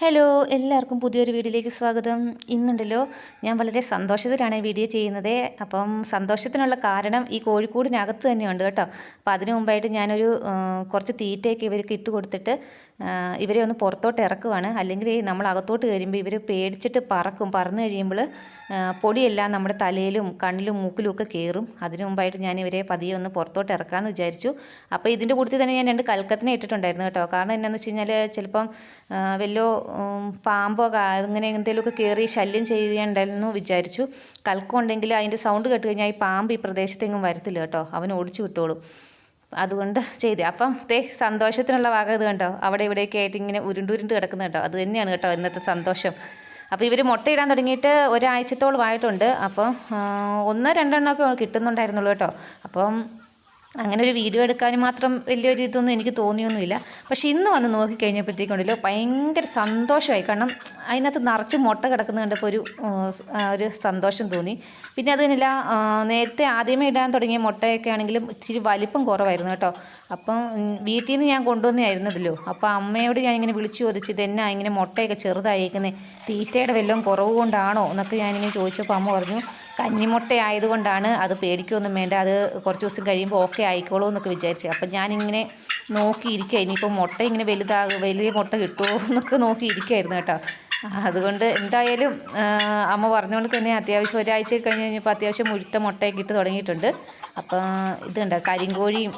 Hello എല്ലാവർക്കും പുതിയൊരു വീഡിയോയിലേക്ക് സ്വാഗതം. ഇന്നുണ്ടല്ലോ ഞാൻ വളരെ സന്തോഷത്തിലാണ് വീഡിയോ ചെയ്യുന്നത്. അപ്പം സന്തോഷത്തിനുള്ള കാരണം ഈ കോഴിക്കോടിനകത്ത് തന്നെയുണ്ട് കേട്ടോ. അപ്പം അതിനു മുമ്പായിട്ട് ഞാനൊരു കുറച്ച് തീറ്റയൊക്കെ ഇവർക്ക് ഇട്ട് കൊടുത്തിട്ട് ഇവരെ ഒന്ന് പുറത്തോട്ട് ഇറക്കുവാണ്. അല്ലെങ്കിൽ നമ്മൾ അകത്തോട്ട് കയറുമ്പോൾ ഇവർ പേടിച്ചിട്ട് പറക്കും. പറന്ന് കഴിയുമ്പോൾ പൊടിയെല്ലാം നമ്മുടെ തലയിലും കണ്ണിലും മൂക്കിലും ഒക്കെ കയറും. അതിനു മുമ്പായിട്ട് ഞാൻ ഇവരെ പതിയെ ഒന്ന് പുറത്തോട്ട് ഇറക്കാമെന്ന് വിചാരിച്ചു. അപ്പോൾ ഇതിന്റെ കൂട്ടത്തിൽ തന്നെ ഞാൻ രണ്ട് കൽക്കത്തിനെ ഇട്ടിട്ടുണ്ടായിരുന്നു കേട്ടോ. കാരണം എന്നാന്ന് വെച്ച് കഴിഞ്ഞാൽ ചിലപ്പം വല്ലോ പാമ്പോ അങ്ങനെ എന്തെങ്കിലുമൊക്കെ കയറി ശല്യം ചെയ്യേണ്ടെന്ന് വിചാരിച്ചു. കൽക്കുണ്ടെങ്കിൽ അതിന്റെ സൗണ്ട് കേട്ട് കഴിഞ്ഞാൽ ഈ പാമ്പ് ഈ പ്രദേശത്തെങ്ങും വരത്തില്ല കേട്ടോ. അവൻ ഓടിച്ചു വിട്ടോളും. അതുകൊണ്ട് ചെയ്തു. അപ്പം തേ സന്തോഷത്തിനുള്ള ഭാഗം ഇത് കണ്ടോ? അവിടെ ഇവിടെയൊക്കെ ആയിട്ട് ഇങ്ങനെ ഉരുണ്ടുരുണ്ട് കിടക്കുന്ന കേട്ടോ. അത് തന്നെയാണ് കേട്ടോ ഇന്നത്തെ സന്തോഷം. അപ്പോൾ ഇവർ മുട്ടയിടാൻ തുടങ്ങിയിട്ട് ഒരാഴ്ചത്തോളമായിട്ടുണ്ട്. അപ്പോൾ ആ, ഒന്ന് രണ്ടെണ്ണമൊക്കെ കിട്ടുന്നുണ്ടായിരുന്നുള്ളൂ കേട്ടോ. അപ്പം അങ്ങനെ ഒരു വീഡിയോ എടുക്കാൻ മാത്രം വലിയൊരു ഇതൊന്നും എനിക്ക് തോന്നിയൊന്നുമില്ല. പക്ഷേ ഇന്ന് വന്ന് നോക്കിക്കഴിഞ്ഞപ്പോഴത്തേക്കുണ്ടല്ലോ ഭയങ്കര സന്തോഷമായി. കാരണം അതിനകത്ത് നിറച്ച് മുട്ട കിടക്കുന്നത് കണ്ടപ്പോൾ ഒരു ഒരു സന്തോഷം തോന്നി. പിന്നെ അതിനില്ല നേരത്തെ ആദ്യമേ ഇടാൻ തുടങ്ങിയ മുട്ടയൊക്കെ ആണെങ്കിലും ഇച്ചിരി വലിപ്പം കുറവായിരുന്നു കേട്ടോ. അപ്പം വീട്ടിൽ നിന്ന് ഞാൻ കൊണ്ടുവന്നായിരുന്നതല്ലോ അപ്പോൾ അമ്മയോട് ഞാൻ ഇങ്ങനെ വിളിച്ചു ചോദിച്ചു ഇതെന്നാ ഇങ്ങനെ മുട്ടയൊക്കെ ചെറുതായിരിക്കുന്നത് തീറ്റയുടെ വല്ലതും കുറവ് കൊണ്ടാണോ എന്നൊക്കെ ഞാനിങ്ങനെ ചോദിച്ചപ്പോൾ അമ്മ പറഞ്ഞു കഞ്ഞിമുട്ട ആയതുകൊണ്ടാണ് അത് പേടിക്കൊന്നും വേണ്ട. അത് കുറച്ച് ദിവസം കഴിയുമ്പോൾ ഓക്കെ ആയിക്കോളൂ എന്നൊക്കെ വിചാരിച്ചു. അപ്പം ഞാനിങ്ങനെ നോക്കിയിരിക്കുക ഇനിയിപ്പോൾ മുട്ട ഇങ്ങനെ വലുതാ വലിയ മുട്ട കിട്ടുമോ എന്നൊക്കെ നോക്കിയിരിക്കുകയായിരുന്നു കേട്ടോ. അതുകൊണ്ട് എന്തായാലും അമ്മ പറഞ്ഞുകൊണ്ട് തന്നെ അത്യാവശ്യം ഒരാഴ്ച കഴിഞ്ഞ് കഴിഞ്ഞപ്പോൾ അത്യാവശ്യം മുഴുത്ത മുട്ടയൊക്കെ ഇട്ട് തുടങ്ങിയിട്ടുണ്ട്. അപ്പോൾ ഇതുണ്ട് കരിങ്കോഴിയും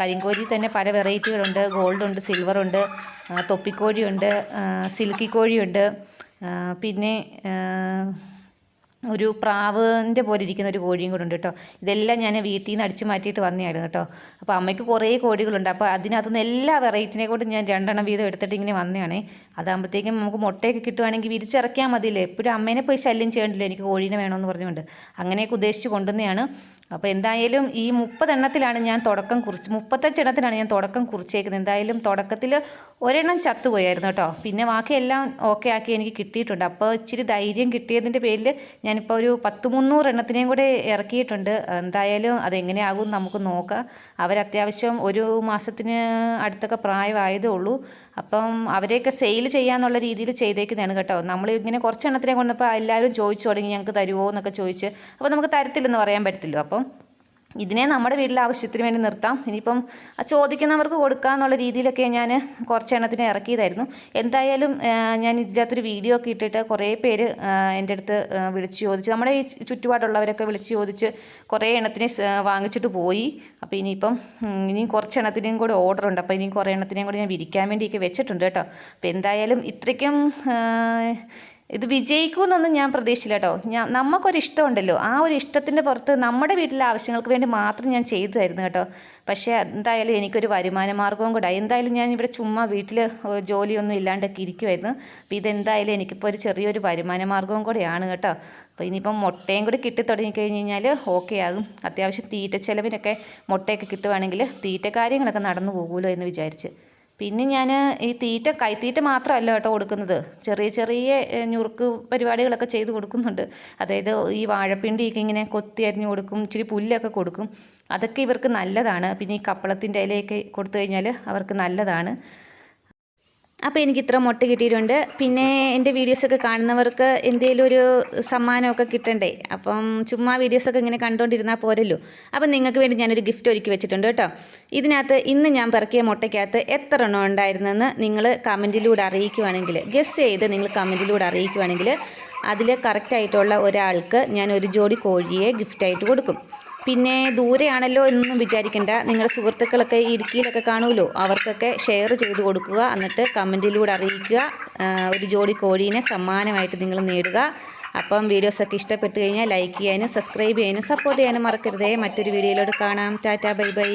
കരിങ്കോഴി തന്നെ പല വെറൈറ്റികളുണ്ട്. ഗോൾഡ് ഉണ്ട് സിൽവർ ഉണ്ട് ആ, തൊപ്പിക്കോഴിയുണ്ട് സിൽക്കി കോഴിയുണ്ട് പിന്നെ ഒരു പ്രാവിന്റെ പോലെ ഇരിക്കുന്ന ഒരു കോഴിയും കൂടെ ഉണ്ട് കേട്ടോ. ഇതെല്ലാം ഞാൻ വീട്ടിൽ നിന്ന് അടിച്ചു മാറ്റിയിട്ട് വന്നതായിരുന്നു കേട്ടോ. അപ്പോൾ അമ്മയ്ക്ക് കുറേ കോഴികളുണ്ട്. അപ്പോൾ അതിനകത്തുനിന്ന് എല്ലാ വെറൈറ്റിനെ കൊണ്ട് ഞാൻ രണ്ടെണ്ണം വീതം എടുത്തിട്ട് ഇങ്ങനെ വന്നതാണ്. അതാകുമ്പോഴത്തേക്കും നമുക്ക് മുട്ടയൊക്കെ കിട്ടുവാണെങ്കിൽ വിരിച്ചിറക്കിയാൽ മതിയില്ലേ. എപ്പോഴും അമ്മേനെ പോയി ശല്യം ചെയ്യണ്ടില്ല. എനിക്ക് കോഴീനെ വേണമെന്ന് പറഞ്ഞുകൊണ്ട്. അങ്ങനെയൊക്കെ ഉദ്ദേശിച്ച് കൊണ്ടുവന്നതാണ്. അപ്പോൾ എന്തായാലും ഈ മുപ്പതെണ്ണത്തിലാണ് ഞാൻ തുടക്കം കുറിച്ച് മുപ്പത്തഞ്ചെണ്ണത്തിലാണ് ഞാൻ തുടക്കം കുറിച്ചേക്കുന്നത്. എന്തായാലും തുടക്കത്തിൽ ഒരെണ്ണം ചത്തുപോയായിരുന്നു കേട്ടോ. പിന്നെ ബാക്കിയെല്ലാം ഓക്കെ ആക്കി എനിക്ക് കിട്ടിയിട്ടുണ്ട്. അപ്പോൾ ഇച്ചിരി ധൈര്യം കിട്ടിയതിന്റെ പേരിൽ ഞാനിപ്പോൾ ഒരു പത്ത് മുന്നൂറ് എണ്ണത്തിനെയും കൂടെ ഇറക്കിയിട്ടുണ്ട്. എന്തായാലും അതെങ്ങനെയാകും നമുക്ക് നോക്കാം. അവരത്യാവശ്യം ഒരു മാസത്തിന് അടുത്തൊക്കെ പ്രായമായതേ ഉള്ളൂ. അപ്പം അവരെയൊക്കെ സെയിൽ ചെയ്യാന്നുള്ള രീതിയിൽ ചെയ്തേക്കുന്നതാണ് കേട്ടോ. നമ്മൾ ഇങ്ങനെ കുറച്ച് എണ്ണത്തിനെ കൊണ്ടപ്പോൾ എല്ലാവരും ചോദിച്ചു തുടങ്ങി ഞങ്ങൾക്ക് തരുമോ എന്നൊക്കെ ചോദിച്ച്. അപ്പോൾ നമുക്ക് തരത്തില്ലെന്ന് പറയാൻ പറ്റത്തില്ലോ. അപ്പം ഇതിനെ നമ്മുടെ വീട്ടിലെ ആവശ്യത്തിന് വേണ്ടി നിർത്താം. ഇനിയിപ്പം ചോദിക്കുന്നവർക്ക് കൊടുക്കുക എന്നുള്ള രീതിയിലൊക്കെ ഞാൻ കുറച്ച് എണ്ണത്തിനെ ഇറക്കിയതായിരുന്നു. എന്തായാലും ഞാൻ ഇതിനകത്തൊരു വീഡിയോ ഒക്കെ ഇട്ടിട്ട് കുറേ പേര് എന്റെ അടുത്ത് വിളിച്ച് ചോദിച്ച് നമ്മുടെ ഈ ചുറ്റുപാടുള്ളവരൊക്കെ വിളിച്ച് ചോദിച്ച് കുറേ എണ്ണത്തിന് വാങ്ങിച്ചിട്ട് പോയി. അപ്പോൾ ഇനിയിപ്പം ഇനിയും കുറച്ച് കൂടി ഓർഡർ ഉണ്ട്. അപ്പോൾ ഇനിയും കുറേ എണ്ണത്തിനെയും കൂടി ഞാൻ വിരിക്കാൻ വേണ്ടിയൊക്കെ വെച്ചിട്ടുണ്ട് കേട്ടോ. അപ്പോൾ എന്തായാലും ഇത്രയ്ക്കും ഇത് വിജയിക്കുമെന്നൊന്നും ഞാൻ പ്രതീക്ഷിച്ചില്ല കേട്ടോ. ഞാൻ നമുക്കൊരു ഇഷ്ടമുണ്ടല്ലോ ആ ഒരു ഇഷ്ടത്തിന്റെ പുറത്ത് നമ്മുടെ വീട്ടിലെ ആവശ്യങ്ങൾക്ക് വേണ്ടി മാത്രം ഞാൻ ചെയ്തു തരുന്നു കേട്ടോ. പക്ഷേ എന്തായാലും എനിക്കൊരു വരുമാന മാർഗവും കൂടെ എന്തായാലും ഞാൻ ഇവിടെ ചുമ്മാ വീട്ടിൽ ജോലിയൊന്നും ഇല്ലാണ്ടൊക്കെ ഇരിക്കുമായിരുന്നു അപ്പോൾ ഇതെന്തായാലും എനിക്കിപ്പോൾ ഒരു ചെറിയൊരു വരുമാന മാർഗവും കൂടെയാണ് കേട്ടോ. അപ്പോൾ ഇനിയിപ്പം മുട്ടയും കൂടി കിട്ടി തുടങ്ങി കഴിഞ്ഞ് കഴിഞ്ഞാൽ ഓക്കെ ആകും. അത്യാവശ്യം തീറ്റ ചെലവിനൊക്കെ മുട്ടയൊക്കെ കിട്ടുവാണെങ്കിൽ തീറ്റ കാര്യങ്ങളൊക്കെ നടന്നു പോകുമല്ലോ എന്ന് വിചാരിച്ച്. പിന്നെ ഞാൻ ഈ തീറ്റ കൈത്തീറ്റ മാത്രമല്ല കേട്ടോ കൊടുക്കുന്നത്. ചെറിയ ചെറിയ ഞുറുക്ക് പരിപാടികളൊക്കെ ചെയ്ത് കൊടുക്കുന്നുണ്ട്. അതായത് ഈ വാഴപ്പിണ്ടിയൊക്കെ ഇങ്ങനെ കൊത്തി അരിഞ്ഞ് കൊടുക്കും ഇച്ചിരി പുല്ലൊക്കെ കൊടുക്കും. അതൊക്കെ ഇവർക്ക് നല്ലതാണ്. പിന്നെ ഈ കപ്പളത്തിന്റെ ഇലയൊക്കെ കൊടുത്തു കഴിഞ്ഞാൽ അവർക്ക് നല്ലതാണ്. അപ്പോൾ എനിക്ക് ഇത്ര മുട്ട കിട്ടിയിട്ടുണ്ട്. പിന്നെ എന്റെ വീഡിയോസൊക്കെ കാണുന്നവർക്ക് എന്തെങ്കിലും ഒരു സമ്മാനമൊക്കെ കിട്ടണ്ടേ? അപ്പം ചുമ്മാ വീഡിയോസൊക്കെ ഇങ്ങനെ കണ്ടുകൊണ്ടിരുന്നാൽ പോരല്ലോ. അപ്പം നിങ്ങൾക്ക് വേണ്ടി ഞാനൊരു ഗിഫ്റ്റ് ഒരുക്കി വെച്ചിട്ടുണ്ട് കേട്ടോ. ഇതിനകത്ത് ഇന്ന് ഞാൻ പറക്കിയ മുട്ടയ്ക്കകത്ത് എത്ര എണ്ണം ഉണ്ടായിരുന്നെന്ന് നിങ്ങൾ കമന്റിലൂടെ അറിയിക്കുവാണെങ്കിൽ ഗസ് ചെയ്ത് നിങ്ങൾ കമന്റിലൂടെ അറിയിക്കുവാണെങ്കിൽ അതിൽ കറക്റ്റായിട്ടുള്ള ഒരാൾക്ക് ഞാൻ ഒരു ജോഡി കോഴിയെ ഗിഫ്റ്റായിട്ട് കൊടുക്കും. പിന്നെ ദൂരെയാണല്ലോ എന്നൊന്നും വിചാരിക്കണ്ട. നിങ്ങളുടെ സുഹൃത്തുക്കളൊക്കെ ഇടുക്കിയിലൊക്കെ കാണുമല്ലോ? അവർക്കൊക്കെ ഷെയർ ചെയ്ത് കൊടുക്കുക. എന്നിട്ട് കമന്റിലൂടെ അറിയിക്കുക. ഒരു ജോഡി കോഴീനെ സമ്മാനമായിട്ട് നിങ്ങൾ നേടുക. അപ്പം വീഡിയോസൊക്കെ ഇഷ്ടപ്പെട്ട് കഴിഞ്ഞാൽ ലൈക്ക് ചെയ്യാനും സബ്സ്ക്രൈബ് ചെയ്യാനും സപ്പോർട്ട് ചെയ്യാനും മറക്കരുതേ. മറ്റൊരു വീഡിയോയിലോട്ട് കാണാം. ടാറ്റ ബൈ ബൈ.